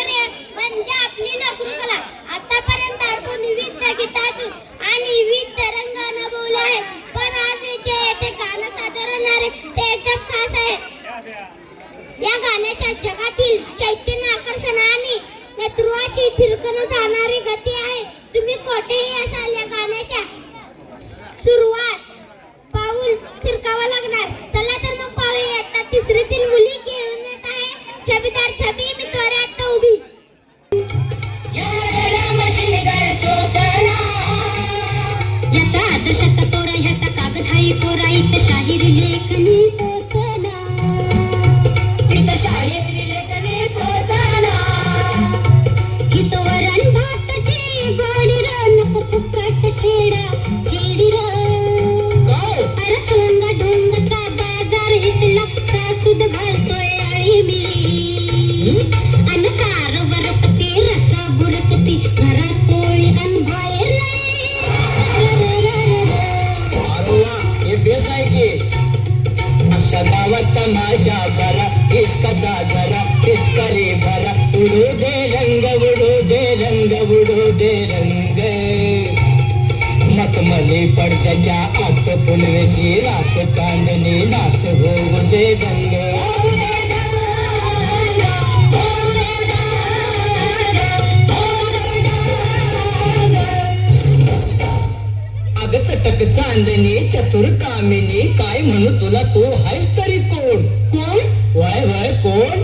सौंदर्य म्हणजे आपली लोककला आतापर्यंत आपण विविध गीतातून आणि विविध रंग अनुभवले आहेत पण आज जे येथे गाणं सादर होणार आहे. ते एकदम खास आहे. या गाण्याच्या जगातील चैतन्य आकर्षण आणि नेतृत्वाची थिरकन जाणारी गती आहे. तुम्ही कोठेही असाल या गाण्याच्या सुरुवात पाऊल थिरकावं लागणार. चला तर मग पाहूया. आता तिसरीतील मुली घेऊन येत आहे. छबीदार छबी मी तोरे उभी याचा आदर्शाचा तोरा ह्याचा कागद हाई पोरा इथं शाहिरी लेखनी पोचना. इथं शाहिरी लेखनी पोचना. इथं वरण भाताची गोडी र नको फुकट छेडा छेडी र. अरे ढोंग ढोंगचा बाजार हिटला सासूद घालतोय आळी मिळी वा, हे की अशा गावात तमाशा भरा इश्काचा जरा इश्का भरा उडू दे रंग उडू दे रंग उडू दे रंग. मखमली पडद्याच्या आत फुलवेची रात चांदणी नात होऊ दे रंग. चांदणे चतुर कामिनी काय म्हणू तुला तू? आहेस तरी कोण? कोण? वय वय कोण?